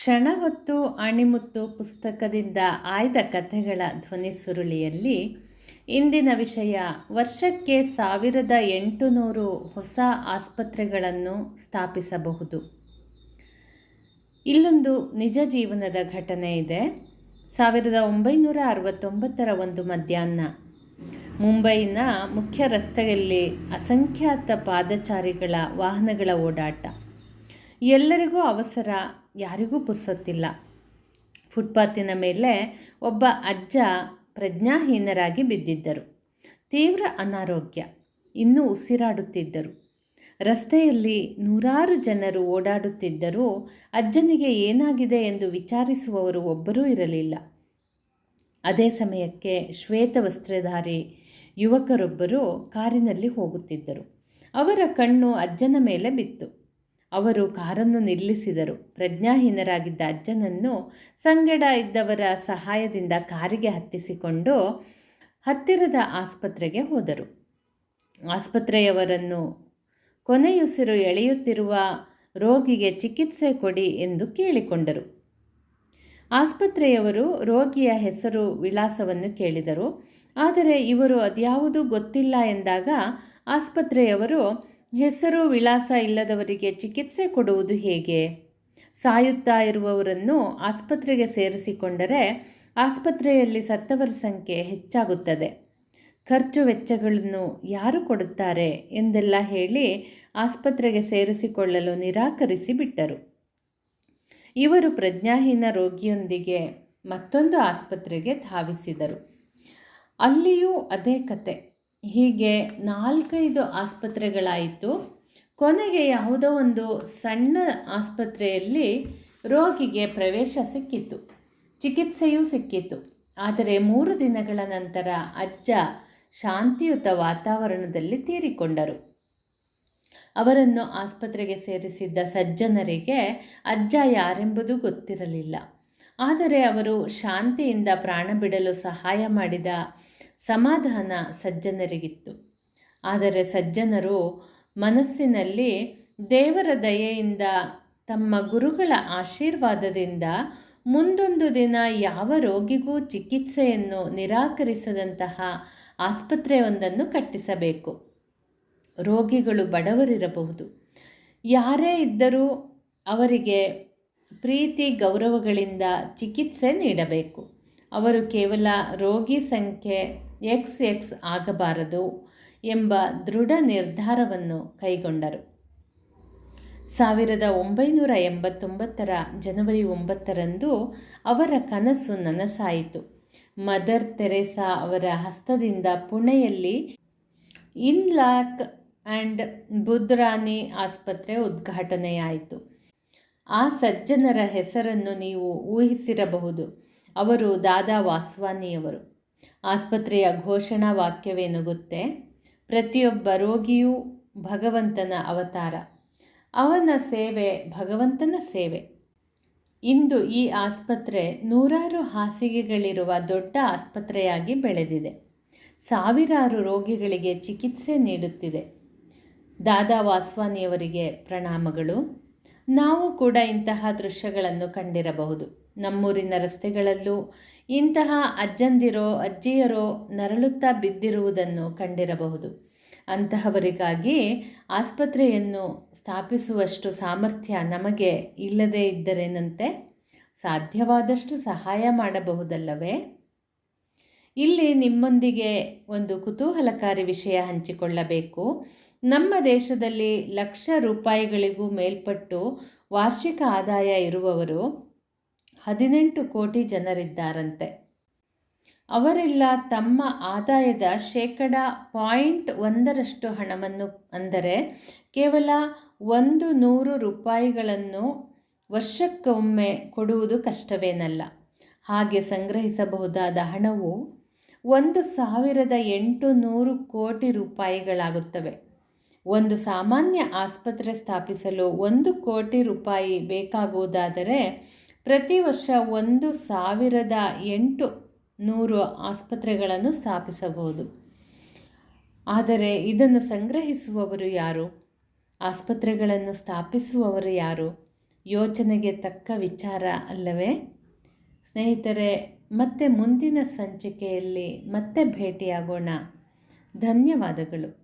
ಕ್ಷಣ ಹೊತ್ತು ಅಣಿಮುತ್ತು ಪುಸ್ತಕದಿಂದ ಆಯ್ದ ಕಥೆಗಳ ಧ್ವನಿ ಸುರುಳಿಯಲ್ಲಿ ಇಂದಿನ ವಿಷಯ ವರ್ಷಕ್ಕೆ ಸಾವಿರದ ಎಂಟುನೂರು ಹೊಸ ಆಸ್ಪತ್ರೆಗಳನ್ನು ಸ್ಥಾಪಿಸಬಹುದು. ಇಲ್ಲೊಂದು ನಿಜ ಜೀವನದ ಘಟನೆ ಇದೆ. ಸಾವಿರದ ಒಂಬೈನೂರ ಅರವತ್ತೊಂಬತ್ತರ ಒಂದು ಮಧ್ಯಾಹ್ನ. ಮುಂಬೈನ ಮುಖ್ಯ ರಸ್ತೆಯಲ್ಲಿ ಅಸಂಖ್ಯಾತ ಪಾದಚಾರಿಗಳ ವಾಹನಗಳ ಓಡಾಟ. ಎಲ್ಲರಿಗೂ ಅವಸರ, ಯಾರಿಗೂ ಪುರ್ಸೊತ್ತಿಲ್ಲ. ಫುಟ್ಪಾತಿನ ಮೇಲೆ ಒಬ್ಬ ಅಜ್ಜ ಪ್ರಜ್ಞಾಹೀನರಾಗಿ ಬಿದ್ದಿದ್ದರು. ತೀವ್ರ ಅನಾರೋಗ್ಯ, ಇನ್ನೂ ಉಸಿರಾಡುತ್ತಿದ್ದರು. ರಸ್ತೆಯಲ್ಲಿ ನೂರಾರು ಜನರು ಓಡಾಡುತ್ತಿದ್ದರೂ ಅಜ್ಜನಿಗೆ ಏನಾಗಿದೆ ಎಂದು ವಿಚಾರಿಸುವವರು ಒಬ್ಬರೂ ಇರಲಿಲ್ಲ. ಅದೇ ಸಮಯಕ್ಕೆ ಶ್ವೇತ ವಸ್ತ್ರಧಾರಿ ಯುವಕರೊಬ್ಬರು ಕಾರಿನಲ್ಲಿ ಹೋಗುತ್ತಿದ್ದರು. ಅವರ ಕಣ್ಣು ಅಜ್ಜನ ಮೇಲೆ ಬಿತ್ತು. ಅವರು ಕಾರನ್ನು ನಿಲ್ಲಿಸಿದರು. ಪ್ರಜ್ಞಾಹೀನರಾಗಿದ್ದ ಅಜ್ಜನನ್ನು ಸಂಗಡ ಇದ್ದವರ ಸಹಾಯದಿಂದ ಕಾರಿಗೆ ಹತ್ತಿಸಿಕೊಂಡು ಹತ್ತಿರದ ಆಸ್ಪತ್ರೆಗೆ ಹೋದರು. ಆಸ್ಪತ್ರೆಯವರನ್ನು ಕೊನೆಯುಸಿರು ಎಳೆಯುತ್ತಿರುವ ರೋಗಿಗೆ ಚಿಕಿತ್ಸೆ ಕೊಡಿ ಎಂದು ಕೇಳಿಕೊಂಡರು. ಆಸ್ಪತ್ರೆಯವರು ರೋಗಿಯ ಹೆಸರು ವಿಳಾಸವನ್ನು ಕೇಳಿದರು. ಆದರೆ ಇವರು ಅದ್ಯಾವುದೂ ಗೊತ್ತಿಲ್ಲ ಎಂದಾಗ ಆಸ್ಪತ್ರೆಯವರು ಹೆಸರು ವಿಳಾಸ ಇಲ್ಲದವರಿಗೆ ಚಿಕಿತ್ಸೆ ಕೊಡುವುದು ಹೇಗೆ? ಸಾಯುತ್ತಾ ಇರುವವರನ್ನು ಆಸ್ಪತ್ರೆಗೆ ಸೇರಿಸಿಕೊಂಡರೆ ಆಸ್ಪತ್ರೆಯಲ್ಲಿ ಸತ್ತವರ ಸಂಖ್ಯೆ ಹೆಚ್ಚಾಗುತ್ತದೆ. ಖರ್ಚು ವೆಚ್ಚಗಳನ್ನು ಯಾರು ಕೊಡುತ್ತಾರೆ ಎಂದೆಲ್ಲ ಹೇಳಿ ಆಸ್ಪತ್ರೆಗೆ ಸೇರಿಸಿಕೊಳ್ಳಲು ನಿರಾಕರಿಸಿ ಬಿಟ್ಟರು. ಇವರು ಪ್ರಜ್ಞಾಹೀನ ರೋಗಿಯೊಂದಿಗೆ ಮತ್ತೊಂದು ಆಸ್ಪತ್ರೆಗೆ ಧಾವಿಸಿದರು. ಅಲ್ಲಿಯೂ ಅದೇ ಕತೆ. ಹೀಗೆ ನಾಲ್ಕೈದು ಆಸ್ಪತ್ರೆಗಳಾಯಿತು. ಕೊನೆಗೆ ಯಾವುದೋ ಒಂದು ಸಣ್ಣ ಆಸ್ಪತ್ರೆಯಲ್ಲಿ ರೋಗಿಗೆ ಪ್ರವೇಶ ಸಿಕ್ಕಿತು ಚಿಕಿತ್ಸೆಯೂ ಸಿಕ್ಕಿತು ಆದರೆ ಮೂರು ದಿನಗಳ ನಂತರ ಅಜ್ಜ ಶಾಂತಿಯುತ ವಾತಾವರಣದಲ್ಲಿ ತೀರಿಕೊಂಡರು. ಅವರನ್ನು ಆಸ್ಪತ್ರೆಗೆ ಸೇರಿಸಿದ್ದ ಸಜ್ಜನರಿಗೆ ಅಜ್ಜ ಯಾರೆಂಬುದು ಗೊತ್ತಿರಲಿಲ್ಲ. ಆದರೆ ಅವರು ಶಾಂತಿಯಿಂದ ಪ್ರಾಣ ಬಿಡಲು ಸಹಾಯ ಮಾಡಿದ ಸಮಾಧಾನ ಸಜ್ಜನರಿಗಿತ್ತು. ಆದರೆ ಸಜ್ಜನರು ಮನಸ್ಸಿನಲ್ಲಿ ದೇವರ ದಯೆಯಿಂದ ತಮ್ಮ ಗುರುಗಳ ಆಶೀರ್ವಾದದಿಂದ ಮುಂದೊಂದು ದಿನ ಯಾವ ರೋಗಿಗೂ ಚಿಕಿತ್ಸೆಯನ್ನು ನಿರಾಕರಿಸದಂತಹ ಆಸ್ಪತ್ರೆಯೊಂದನ್ನು ಕಟ್ಟಿಸಬೇಕು. ರೋಗಿಗಳು ಬಡವರಿರಬಹುದು. ಯಾರೇ ಇದ್ದರೂ ಅವರಿಗೆ ಪ್ರೀತಿ, ಗೌರವಗಳಿಂದ ಚಿಕಿತ್ಸೆ ನೀಡಬೇಕು. ಅವರು ಕೇವಲ ರೋಗಿ ಸಂಖ್ಯೆ ಎಕ್ಸ್ ಎಕ್ಸ್ ಆಗಬಾರದು ಎಂಬ ದೃಢ ನಿರ್ಧಾರವನ್ನು ಕೈಗೊಂಡರು. ಸಾವಿರದ ಒಂಬೈನೂರ ಎಂಬತ್ತೊಂಬತ್ತರ ಜನವರಿ ಒಂಬತ್ತರಂದು ಅವರ ಕನಸು ನನಸಾಯಿತು. ಮದರ್ ತೆರೆಸಾ ಅವರ ಹಸ್ತದಿಂದ ಪುಣೆಯಲ್ಲಿ ಇನ್ಲಾಕ್ ಆ್ಯಂಡ್ ಬುದ್ರಾನಿ ಆಸ್ಪತ್ರೆ ಉದ್ಘಾಟನೆಯಾಯಿತು. ಆ ಸಜ್ಜನರ ಹೆಸರನ್ನು ನೀವು ಊಹಿಸಿರಬಹುದು. ಅವರು ದಾದಾ ವಾಸ್ವಾನಿಯವರು. ಆಸ್ಪತ್ರೆಯ ಘೋಷಣಾ ವಾಕ್ಯವೇ ಗೊತ್ತೇ? ಪ್ರತಿಯೊಬ್ಬ ರೋಗಿಯೂ ಭಗವಂತನ ಅವತಾರ. ಅವನ ಸೇವೆ ಭಗವಂತನ ಸೇವೆ. ಇಂದು ಈ ಆಸ್ಪತ್ರೆ ನೂರಾರು ಹಾಸಿಗೆಗಳಿರುವ ದೊಡ್ಡ ಆಸ್ಪತ್ರೆಯಾಗಿ ಬೆಳೆದಿದೆ. ಸಾವಿರಾರು ರೋಗಿಗಳಿಗೆ ಚಿಕಿತ್ಸೆ ನೀಡುತ್ತಿದೆ. ದಾದಾ ವಾಸ್ವಾನಿಯವರಿಗೆ ಪ್ರಣಾಮಗಳು. ನಾವು ಕೂಡ ಇಂತಹ ದೃಶ್ಯಗಳನ್ನು ಕಂಡಿರಬಹುದು. ನಮ್ಮೂರಿನ ರಸ್ತೆಗಳಲ್ಲೂ ಇಂತಹ ಅಜ್ಜಂದಿರೋ, ಅಜ್ಜಿಯರೋ ನರಳುತ್ತಾ ಬಿದ್ದಿರುವುದನ್ನು ಕಂಡಿರಬಹುದು. ಅಂತಹವರಿಗಾಗಿ ಆಸ್ಪತ್ರೆಯನ್ನು ಸ್ಥಾಪಿಸುವಷ್ಟು ಸಾಮರ್ಥ್ಯ ನಮಗೆ ಇಲ್ಲದೇ ಇದ್ದರೇನಂತೆ? ಸಾಧ್ಯವಾದಷ್ಟು ಸಹಾಯ ಮಾಡಬಹುದಲ್ಲವೇ? ಇಲ್ಲಿ ನಿಮ್ಮೊಂದಿಗೆ ಒಂದು ಕುತೂಹಲಕಾರಿ ವಿಷಯ ಹಂಚಿಕೊಳ್ಳಬೇಕು. ನಮ್ಮ ದೇಶದಲ್ಲಿ ಲಕ್ಷ ರೂಪಾಯಿಗಳಿಗೂ ಮೇಲ್ಪಟ್ಟು ವಾರ್ಷಿಕ ಆದಾಯ ಇರುವವರು ಹದಿನೆಂಟು ಕೋಟಿ ಜನರಿದ್ದಾರಂತೆ. ಅವರೆಲ್ಲ ತಮ್ಮ ಆದಾಯದ ಶೇಕಡ ಪಾಯಿಂಟ್ ಒಂದರಷ್ಟು ಹಣವನ್ನು, ಅಂದರೆ ಕೇವಲ ಒಂದು ನೂರು ರೂಪಾಯಿಗಳನ್ನು ವರ್ಷಕ್ಕೊಮ್ಮೆ ಕೊಡುವುದು ಕಷ್ಟವೇನಲ್ಲ. ಹಾಗೆ ಸಂಗ್ರಹಿಸಬಹುದಾದ ಹಣವು ಒಂದು ಸಾವಿರದ ಎಂಟು ನೂರು ಕೋಟಿ ರೂಪಾಯಿಗಳಾಗುತ್ತವೆ. ಒಂದು ಸಾಮಾನ್ಯ ಆಸ್ಪತ್ರೆ ಸ್ಥಾಪಿಸಲು ಒಂದು ಕೋಟಿ ರೂಪಾಯಿ ಬೇಕಾಗುವುದಾದರೆ ಪ್ರತಿ ವರ್ಷ ಒಂದು ಸಾವಿರದ ಎಂಟು ನೂರು ಆಸ್ಪತ್ರೆಗಳನ್ನು ಸ್ಥಾಪಿಸಬಹುದು. ಆದರೆ ಇದನ್ನು ಸಂಗ್ರಹಿಸುವವರು ಯಾರು? ಆಸ್ಪತ್ರೆಗಳನ್ನು ಸ್ಥಾಪಿಸುವವರು ಯಾರು? ಯೋಚನೆಗೆ ತಕ್ಕ ವಿಚಾರ ಅಲ್ಲವೇ? ಸ್ನೇಹಿತರೆ, ಮತ್ತೆ ಮುಂದಿನ ಸಂಚಿಕೆಯಲ್ಲಿ ಮತ್ತೆ ಭೇಟಿಯಾಗೋಣ. ಧನ್ಯವಾದಗಳು.